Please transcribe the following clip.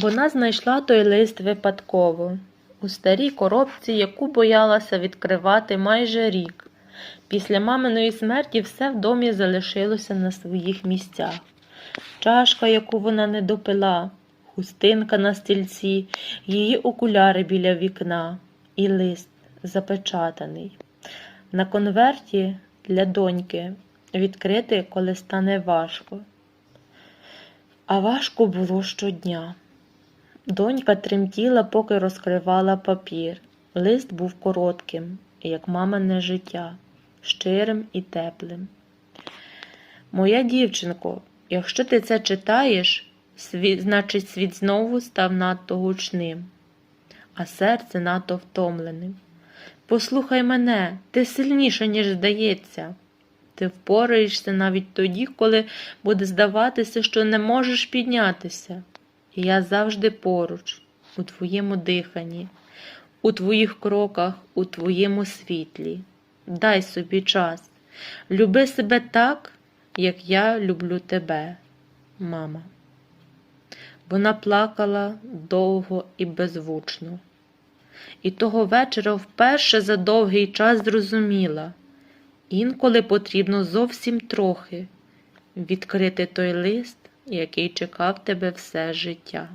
Вона знайшла той лист випадково у старій коробці, яку боялася відкривати майже рік. Після маминої смерті все в домі залишилося на своїх місцях. Чашка, яку вона не допила, хустинка на стільці, її окуляри біля вікна і лист запечатаний. На конверті для доньки відкрити, коли стане важко. А важко було щодня. Донька тремтіла, поки розкривала папір. Лист був коротким, як мамине життя, щирим і теплим. Моя дівчинко, якщо ти це читаєш, світ, значить світ знову став надто гучним, а серце надто втомленим. Послухай мене, ти сильніша, ніж здається. Ти впораєшся навіть тоді, коли буде здаватися, що не можеш піднятися. Я завжди поруч, у твоєму диханні, у твоїх кроках, у твоєму світлі. Дай собі час. Люби себе так, як я люблю тебе, мама. Вона плакала довго і беззвучно. І того вечора вперше за довгий час зрозуміла, інколи потрібно зовсім трохи відкрити той лист, який чекав тебе все життя.